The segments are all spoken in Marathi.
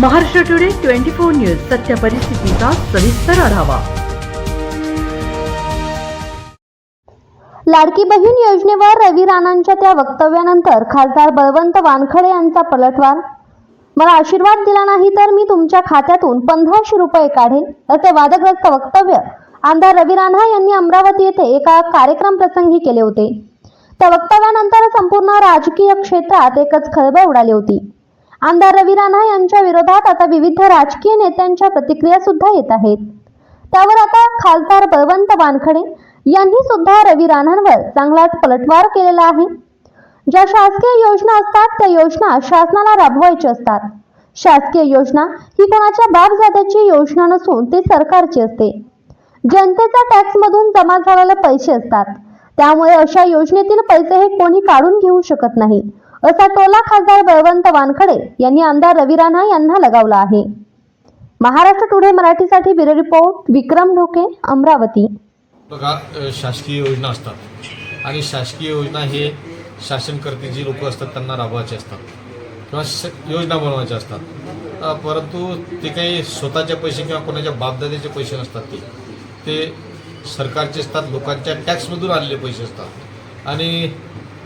Maharashtra today twenty four news सत्य परिस्थितीचा सविस्तर आढावा. लाडकी बहीण योजनेवर रवी राणांच्या त्या वक्तव्यानंतर खासदार बळवंत वानखडे यांचा पलटवार. मला आशीर्वाद दिला नाही तर मी तुमच्या खात्यातून पंधराशे रुपये काढेन असे वादग्रस्त वक्तव्य आमदार रवी राणा यांनी अमरावती येथे एका कार्यक्रम प्रसंगी केले होते. त्या वक्तव्यानंतर संपूर्ण राजकीय क्षेत्रात एकच खळबळ उडाली होती. आमदार रवी राणा यांच्या विरोधात आता विविध राजकीय नेत्यांच्या प्रतिक्रिया सुद्धा येत आहेत. त्यावर आता खासदार बळवंत वानखडे यांनी सुद्धा रवी राणांवर चांगलाच पलटवार केलेला आहे. ज्या शासकीय योजना असतात त्या योजना शासनाला राबवायच्या असतात. शासकीय योजना ही कोणाच्या बापजात्याची योजना नसून ती सरकारची असते. जनतेच्या टॅक्समधून जमा झालेले पैसे असतात. त्यामुळे अशा योजनेतील पैसे हे कोणी काढून घेऊ शकत नाही. असा टोला खासदार बळवंत वानखडे यांनी आमदार रवी राणा यांना लगावला आहे. महाराष्ट्र टुडे मराठीसाठी ब्युरो रिपोर्ट विक्रम ढोके अमरावती. बघा शासकीय योजना असतात. आणि शासकीय योजना हे शासनकर्ते जी लोक असतात त्यांना राबवायचे असतात. किंवा श योजना बनवायच्या असतात. परंतु ते काही स्वतःचे पैसे किंवा कोणाच्या बापदाद्याचे पैसे नसतात ते. ते सरकारचे असतात लोकांच्या टॅक्समधून आलेले पैसे असतात. आणि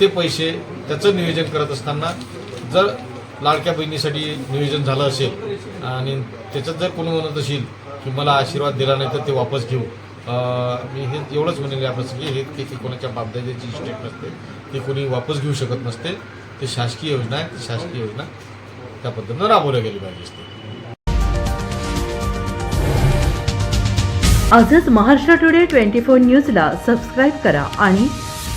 ते पैसे त्याचं नियोजन करत असताना जर लाडक्या बहिणीसाठी नियोजन झालं असेल आणि त्याच्यात जर कोणी म्हणत असेल की मला आशीर्वाद दिला नाही तर ते वापस घेऊ. मी हे एवढंच म्हणेल याप्रसंगी हे की कोणाच्या बापदाद्याची इस्टेट नसते ती कोणी वापस घेऊ शकत नसते. ते शासकीय योजना आहे ती शासकीय योजना त्या पद्धतीनं राबवल्या गेली पाहिजे असते. आजच महाराष्ट्र टुडे ट्वेंटी फोर न्यूजला सबस्क्राईब करा आणि